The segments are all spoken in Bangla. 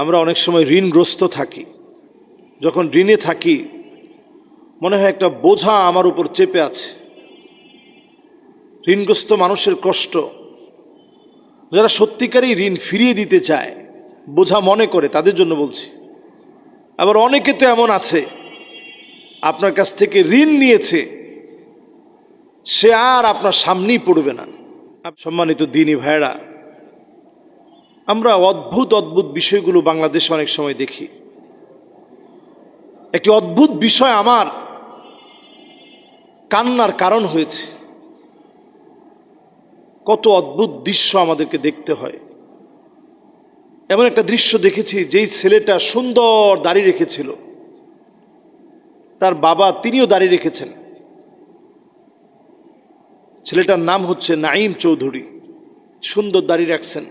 আমরা অনেক সময় ঋণগ্রস্ত থাকি। যখন ঋণে থাকি, মনে হয় একটা বোঝা আমার উপর চেপে আছে। ঋণগ্রস্ত মানুষের কষ্ট, যারা সত্যিকারই ঋণ ফিরিয়ে দিতে চায়, বোঝা মনে করে, তাদের জন্য বলছি। আবার অনেকে তো এমন আছে, আপনার কাছ থেকে ঋণ নিয়েছে, সে আর আপনার সামনেই পড়বে না। সম্মানিত দিনী ভাইরা আমরা অদ্ভুত অদ্ভুত বিষয়গুলো বাংলাদেশে অনেক সময় দেখি। একটি অদ্ভুত বিষয় আমার কান্নার কারণ হয়েছে। কত অদ্ভুত দৃশ্য আমাদেরকে দেখতে হয়। এমন একটা দৃশ্য দেখেছি, যেই ছেলেটা সুন্দর দাড়ি রেখেছিল। তার বাবা তিনিও দাড়ি রেখেছেন। ছেলেটার নাম হচ্ছে নাইম চৌধুরী। সুন্দর দাড়ি রাখছেন।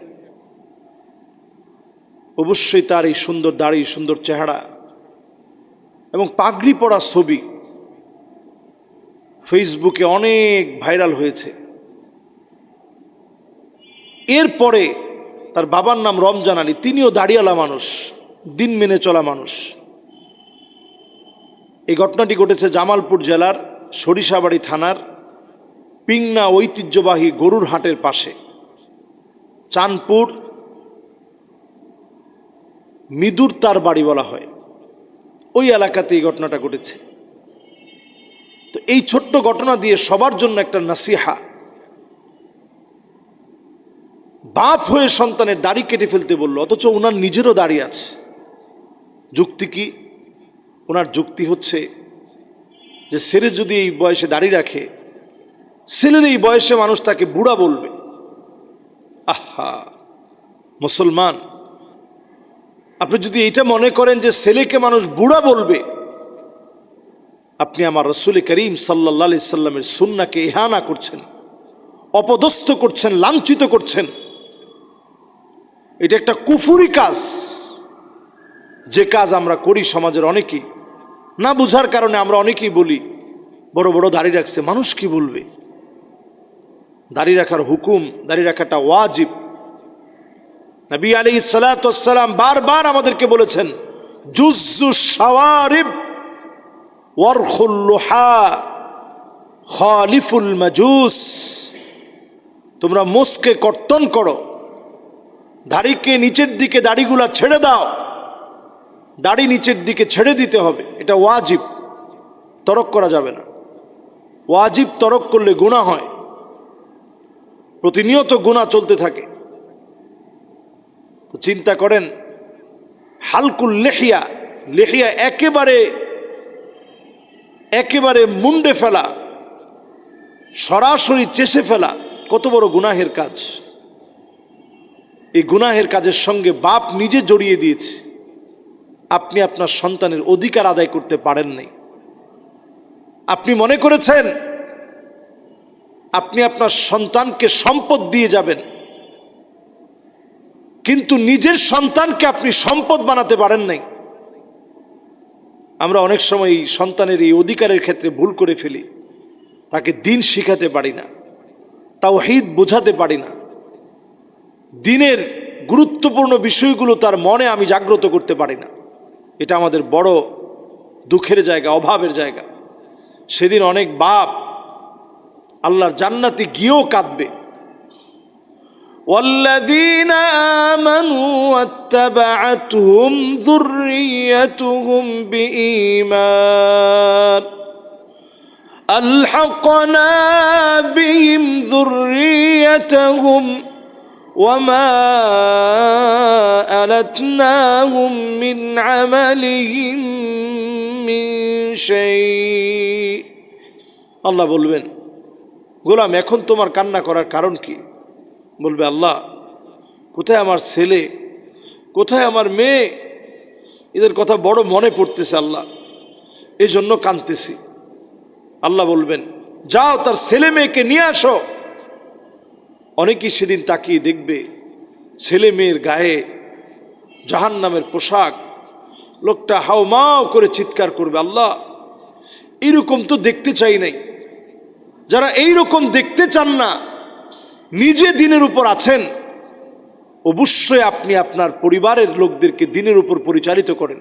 অবশ্যই তার এই সুন্দর দাড়ি, সুন্দর চেহারা এবং পাগড়ি পড়া ছবি ফেসবুকে অনেক ভাইরাল হয়েছে। এরপরে তার বাবার নাম রমজান আলী, তিনিও দাড়িওয়ালা মানুষ, দিন মেনে চলা মানুষ। এই ঘটনাটি ঘটেছে জামালপুর জেলার সরিষাবাড়ি থানার পিংনা ঐতিহ্যবাহী গরুর হাটের পাশে। চাঁদপুর মিদুর তার বাড়ি বলা হয়। ওই এলাকাতে এই ঘটনাটা ঘটেছে। তো এই ছোট্ট ঘটনা দিয়ে সবার জন্য একটা নাসিহা। বাপ হয়ে সন্তানের দাড়ি কেটে ফেলতে বলল, অথচ ওনার নিজেরও দাড়ি আছে। যুক্তি কি? ওনার যুক্তি হচ্ছে যে ছেলে যদি এই বয়সে দাড়ি রাখে, ছেলের এই বয়সে মানুষ তাকে বুড়া বলবে। আহা, মুসলমান। আপনি যদি এটা মনে করেন যে ছেলেকে মানুষ বুড়া বলবে, আপনি আমার রসুল করিম সাল্লা সাল্লামের সুন্নাকে ইহানা করছেন, অপদস্থ করছেন, লাঞ্ছিত করছেন। এটা একটা কুফুরি কাজ। যে কাজ আমরা করি সমাজের অনেকেই। না বুঝার কারণে আমরা অনেকেই বলি, বড় বড় দাড়ি রাখছে, মানুষ কি বলবে? দাড়ি রাখার হুকুম, দাড়ি রাখাটা ওয়াজিব। নবী আলী সালাতাম বারবার আমাদেরকে বলেছেন সাওয়ারিব খালিফুল মাজুস। তোমরা মুসকে কর্তন করো, দাড়িকে নিচের দিকে দাড়িগুলা ছেড়ে দাও, দাড়ি নিচের দিকে ছেড়ে দিতে হবে, এটা ওয়াজিব, তরক করা যাবে না। ওয়াজিব তরক করলে গুণা হয়, প্রতিনিয়ত গুণা চলতে থাকে। তো চিন্তা করেন, হালকুল লেহিয়া লেহিয়া একেবারে একেবারে মুন্ডে ফেলা, সরাসরি চেষে ফেলা, কত বড় গুনাহের কাজ। এই গুনাহের কাজের সঙ্গে বাপ নিজে জড়িয়ে দিয়েছে। আপনি আপনার সন্তানের অধিকার আদায় করতে পারেন নাই। আপনি মনে করেছেন, আপনি আপনার সন্তানকে সম্পদ দিয়ে যাবেন। কিন্তু নিজের সন্তানকে আপনি সম্পদ বানাতে পারেন নাই। আমরা অনেক সময় এই সন্তানের এই অধিকারের ক্ষেত্রে ভুল করে ফেলি। তাকে দিন শিখাতে পারি না তাও হিদ বোঝাতে পারি না। দিনের গুরুত্বপূর্ণ বিষয়গুলো তার মনে আমি জাগ্রত করতে পারি না। এটা আমাদের বড় দুঃখের জায়গা, অভাবের জায়গা। সেদিন অনেক বাপ আল্লাহর জান্নাতে গিয়েও কাঁদবে। والذين آمنوا واتبعتهم ذريتهم بإيمان ألحقنا بهم ذريتهم وما ألتناهم من عملهم من شيء আল্লাহ বলবেন গোলাম এখন তোমার কান্না করার কারণ কি বলবে, আল্লাহ, কোথায় আমার ছেলে? কোথায় আমার মেয়ে? এদের কথা বড় মনে পড়তেছে আল্লাহ। এই জন্য কাঁদতেছি। আল্লাহ বলবেন, যাও তার ছেলে মেয়েকে নিয়ে আসো। অনেকেই সেদিন তাকিয়ে দেখবে, ছেলে মেয়ের গায়ে জাহান নামের পোশাক, লোকটা হাওমাও করে চিৎকার করবে, আল্লাহ এইরকম তো দেখতে চাই নাই। যারা এই রকম দেখতে চান না নিজে দিনের উপর আছেন, অবশ্যই আপনি আপনার পরিবারের লোকদেরকে দিনের উপর পরিচালিত করেন।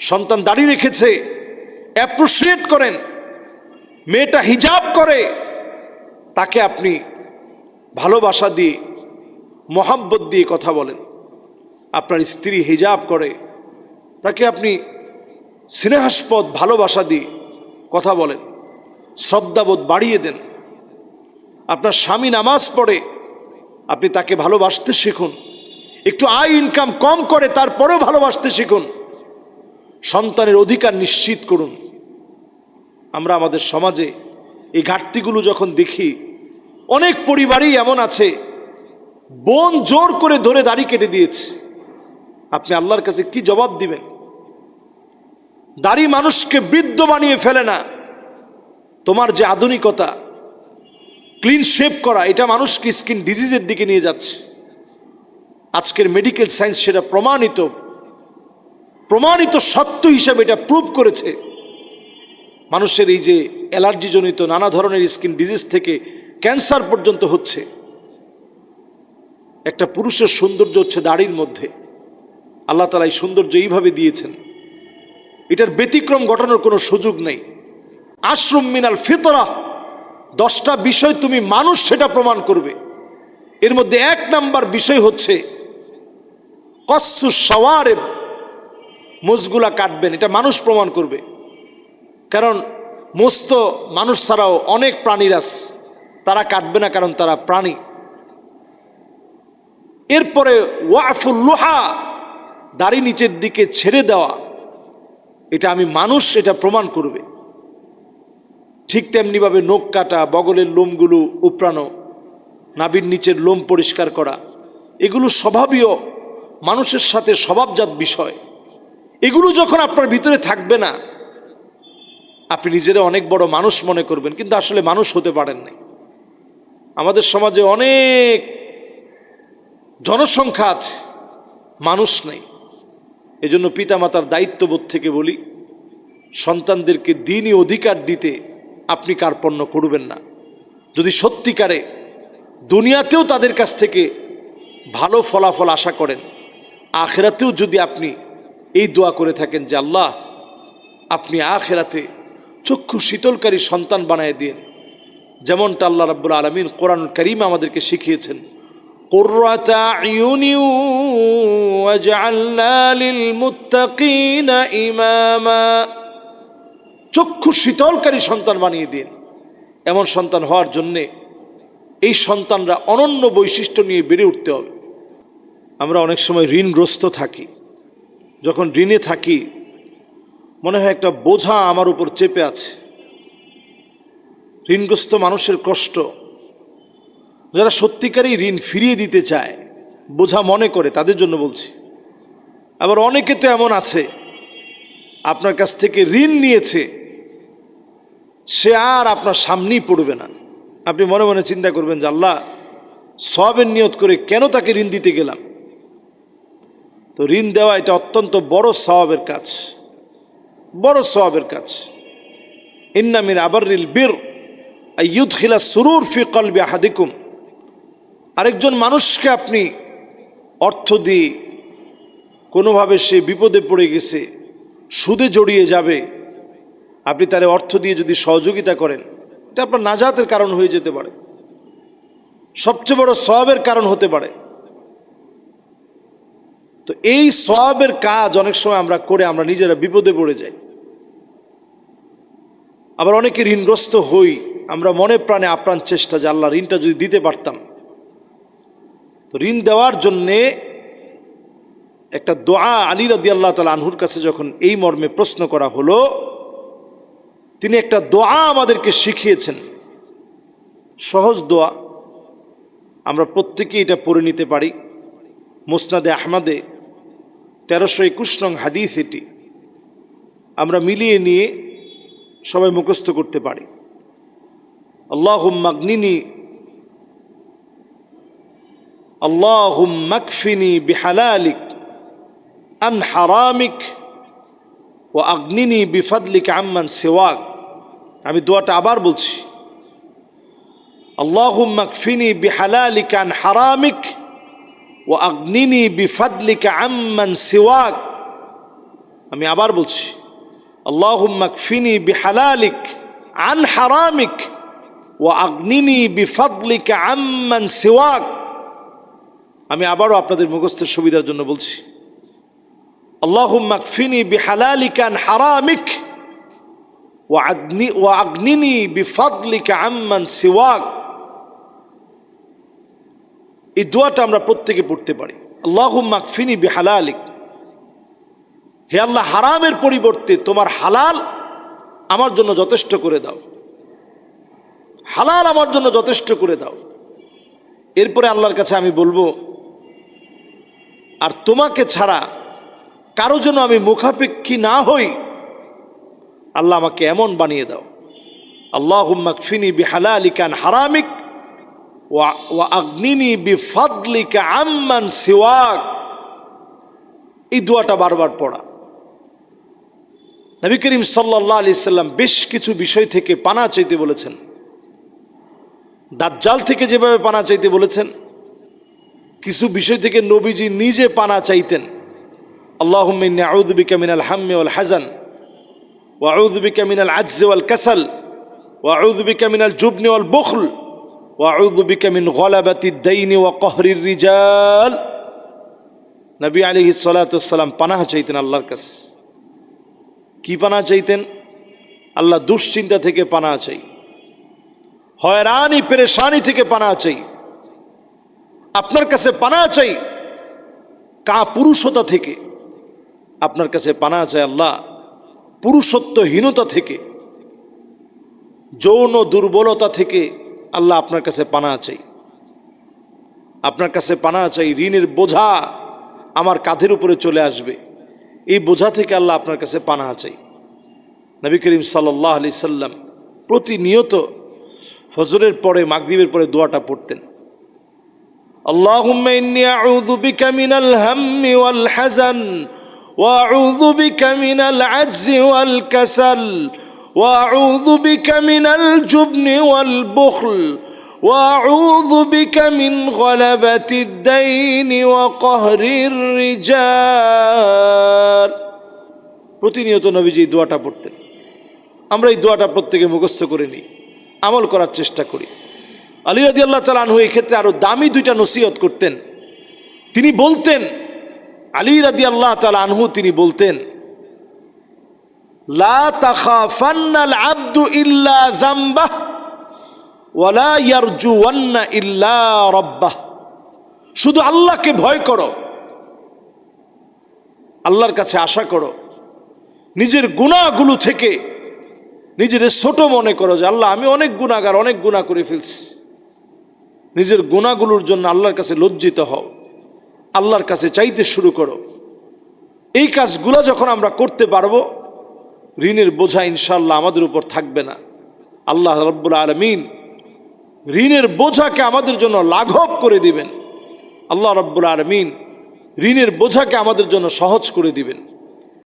সন্তান দাঁড়িয়ে রেখেছে অ্যাপ্রোসিয়েট করেন, মেয়েটা হিজাব করে, তাকে আপনি ভালোবাসা দিয়ে, মহাব্বত দিয়ে কথা বলেন। আপনার স্ত্রী হিজাব করে, তাকে আপনি স্নেহাস্পদ ভালোবাসা দিয়ে কথা বলেন। শ্রদ্ধাবোধ বাড়িয়ে দেন। আপনার স্বামী নামাজ পড়ে, আপনি তাকে ভালোবাসতে শিখুন। একটু আয় ইনকাম কম করে, তারপরেও ভালোবাসতে শিখুন। সন্তানের অধিকার নিশ্চিত করুন। আমরা আমাদের সমাজে এই ঘাটতিগুলো যখন দেখি, অনেক পরিবারই এমন আছে, বোন জোর করে ধরে দাড়ি কেটে দিয়েছে। আপনি আল্লাহর কাছে কি জবাব দিবেন? দাড়ি মানুষকে বৃদ্ধ বানিয়ে ফেলে না। তোমার যে আধুনিকতা ক্লিন শেপ করা, এটা মানুষকে স্কিন ডিজিজের দিকে নিয়ে যাচ্ছে। আজকের মেডিকেল সায়েন্স সেটা প্রমাণিত প্রমাণিত সত্য হিসাবে এটা প্রুভ করেছে। মানুষের এই যে অ্যালার্জিজনিত নানা ধরনের স্কিন ডিজিজ থেকে ক্যান্সার পর্যন্ত হচ্ছে। একটা পুরুষের সৌন্দর্য হচ্ছে দাড়ির মধ্যে। আল্লাহ তালা এই সৌন্দর্য এইভাবে দিয়েছেন। এটার ব্যতিক্রম ঘটানোর কোনো সুযোগ নেই। আশ্রম মিনাল ফিতরা দশটা বিষয় তুমি মানুষ সেটা প্রমাণ করবে। এর মধ্যে এক নাম্বার বিষয় হচ্ছে কස්සু সওয়ারে মোজগুলা কাটবেন, এটা মানুষ প্রমাণ করবে। কারণ মোজ তো মানুষ ছাড়াও অনেক প্রাণীর আছে, তারা কাটবে না কারণ তারা প্রাণী। এরপরে ওয়াফুল লোহা, দাড়ি নিচের দিকে ছেড়ে দেওয়া, এটা আমি মানুষ এটা প্রমাণ করবে। ঠিক তেমনিভাবে নখ কাটা, বগলের লোমগুলো উপড়ানো নাবির নিচের লোম পরিষ্কার করা, এগুলো স্বভাবীয় মানুষের সাথে স্বভাবজাত বিষয়। এগুলো যখন আপনার ভিতরে থাকবে না, আপনি নিজেরা অনেক বড় মানুষ মনে করবেন, কিন্তু আসলে মানুষ হতে পারেন নাই। আমাদের সমাজে অনেক জনসংখ্যা আছে, মানুষ নেই। এজন্য পিতামাতার দায়িত্ববোধ থেকে বলি, সন্তানদেরকে দিনই অধিকার দিতে আপনি কার্পণ্য করবেন না। যদি সত্যিকারে দুনিয়াতেও তাদের কাছ থেকে ভালো ফলাফল আশা করেন, আখেরাতেও যদি আপনি এই দোয়া করে থাকেন যে আল্লাহ, আপনি আখেরাতে চক্ষু শীতলকারী সন্তান বানায় দিন। যেমনটা আল্লাহ রাব্বুল আলমিন কোরআন করিম আমাদেরকে শিখিয়েছেন ইমামা। চক্ষু শীতলকারী সন্তান বানিয়ে দিন। এমন সন্তান হওয়ার জন্যে এই সন্তানরা অনন্য বৈশিষ্ট্য নিয়ে বেড়ে উঠতে হবে। আমরা অনেক সময় ঋণগ্রস্ত থাকি। যখন ঋণে থাকি, মনে হয় একটা বোঝা আমার উপর চেপে আছে। ঋণগ্রস্ত মানুষের কষ্ট। যারা সত্যিকারই ঋণ ফিরিয়ে দিতে চায়, বোঝা মনে করে, তাদের জন্য বলছি। আবার অনেকে তো এমন আছে। আপনার কাছ থেকে ঋণ নিয়েছে সে আর আপনার সামনেই পড়বে না। আপনি মনে মনে চিন্তা করবেন যে আল্লাহ, সবের নিয়ত করে কেন তাকে ঋণ দিতে গেলাম? তো ঋণ দেওয়া এটা অত্যন্ত বড় স্বভাবের কাজ। বড় স্বভাবের কাজ। ইন্নামির আবারিল বীর ইউদ খিলা সুরুর ফি কলবি হাদিকুম আরেকজন মানুষকে আপনি অর্থ দিয়ে কোনোভাবে সে বিপদে পড়ে গেছে, সুদে জড়িয়ে যাবে আপনি তার অর্থ দিয়ে যদি সহযোগিতা করেন, এটা আপনার নাজাতের কারণ হয়ে যেতে পারে। সবচেয়ে বড় সবের কারণ হতে পারে। তো এই সবের কাজ অনেক সময় আমরা করে আমরা নিজেরা বিপদে পড়ে যাই। আবার অনেকে ঋণগ্রস্ত হই, আমরা মনে প্রাণে আপ্রাণ চেষ্টা যে আল্লাহ ঋণটা যদি দিতে পারতাম। তো ঋণ দেওয়ার জন্যে একটা দোয়া আলী রাদি আল্লাহ তালা আনহুর কাছে যখন এই মর্মে প্রশ্ন করা হলো তিনি একটা দোয়া আমাদেরকে শিখিয়েছেন। সহজ দোয়া। আমরা প্রত্যেকে এটা পড়ে নিতে পারি। মুসনাদে আহমাদে তেরোশো একুশ নং হাদিস এটি। আমরা মিলিয়ে নিয়ে সবাই মুখস্থ করতে পারি। আল্লাহ মাগনিনি আল্লাহ মাকফিনি বিহালালিক আন হারামিক। ও আগ্নিনি বিফাদলিক আমান সেওয়াক। আমি দোয়াটা আবার বলছি। আল্লাহমাকফিনি বিহালালিকান হারামিক ও আগ্নিনি বিফাদলিকা আম্মান সিওয়াক। আমি আবার বলছি আল্লাহমাকফিনি বিহালালিক আন হারামিক ও আগ্নিনি বিফাদলিকা আম্মান সিওয়াক। আমি আবারও আপনাদের মুখস্থের সুবিধার জন্য বলছি আল্লাহমাকফিনি বিহালালিকান হারামিক এই দোয়াটা আমরা প্রত্যেকে পড়তে পারি। আল্লাহ বি বেহালা হে আল্লাহ, হারামের পরিবর্তে তোমার হালাল আমার জন্য যথেষ্ট করে দাও। হালাল আমার জন্য যথেষ্ট করে দাও। এরপরে আল্লাহর কাছে আমি বলব, আর তোমাকে ছাড়া কারও জন্য আমি মুখাপেক্ষী না হই আল্লাহ আমাকে এমন বানিয়ে দাও। আল্লাহ ফিনি বিহালালিকান হারামিক ওয়া আগ্নিনি বিফাদলিকা আম্মান সিওয়াক। এই দোয়াটা বারবার পড়া। নবী করিম সাল্লাহ আলি সাল্লাম বেশ কিছু বিষয় থেকে পানা চাইতে বলেছেন। দাজ্জাল থেকে যেভাবে পানা চাইতে বলেছেন, কিছু বিষয় থেকে নবীজি নিজে পানা চাইতেন। আল্লাহ আউদ্দিকা মিনাল হাম্মি ওয়াল হাজান ওয়াউদ্বিকা মিনাল আজজে ওয়াল কাসাল ওয়াউদ্বিকা মিনাল জুবনি ওয়াল বখল ওয়াউদ্বিকা মিন গলাবাতি দৈনি ওয়া কহরির রিজাল। নবী আলিহি আলী সালাম পানাহা চাইতেন আল্লাহর কাছে। কি পানা চাইতেন? আল্লাহ দুশ্চিন্তা থেকে পানা চাই। হয়রানি, পেরেশানি থেকে পানা চাই। আপনার কাছে পানা চাই? কা পুরুষতা থেকে আপনার কাছে পানা চাই আল্লাহ। পুরুষত্বহীনতা থেকে, যৌন দুর্বলতা থেকে আল্লাহ আপনার কাছে পানা চাই। আপনার কাছে পানা চাই, ঋণের বোঝা আমার কাঁধের উপরে চলে আসবে। এই বোঝা থেকে আল্লাহ আপনার কাছে পানা চাই। নবী করিম সাল্লাহ আলি সাল্লাম প্রতিনিয়ত ফজরের পরে, মাগরীবের পরে দোয়াটা পড়তেন। আল্লাহ إني أعوذ بك من الهم والحزن واعوذ بك من العجز والكسل واعوذ بك من الجبن والبخل واعوذ بك من غلبه الدين وقهر الرجال প্রতিনিয়ত নবীজি এই দোয়াটা পড়তেন আমরা এই দোয়াটা প্রত্যেকে মুখস্থ করে নিই আমল করার চেষ্টা করি আলী রাজি আল্লাহ তালানহু এই ক্ষেত্রে আরো দামি দুইটা নসিহত করতেন তিনি বলতেন আলী রাদি আল্লাহ তালা আনহু তিনি বলতেন, লা আব্দু ইল্লা যামবাহ ওয়ালা ইল্লা রাব্বাহ শুধু আল্লাহকে ভয় করো, আল্লাহর কাছে আশা করো, নিজের গুণাগুলো থেকে নিজের ছোট মনে করো যে, আল্লাহ, আমি অনেক গুণাগার অনেক গুণা করে ফেলছি। নিজের গুণাগুলোর জন্য আল্লাহর কাছে লজ্জিত হও। আল্লাহর কাছে চাইতে শুরু করো। এই কাজগুলো যখন আমরা করতে পারব, ঋণের বোঝা ইনশাল্লাহ আমাদের উপর থাকবে না। আল্লাহ রব্বুল আলমিন ঋণের বোঝাকে আমাদের জন্য লাঘব করে দিবেন। আল্লাহ রব্বুল আলমিন ঋণের বোঝাকে আমাদের জন্য সহজ করে দিবেন।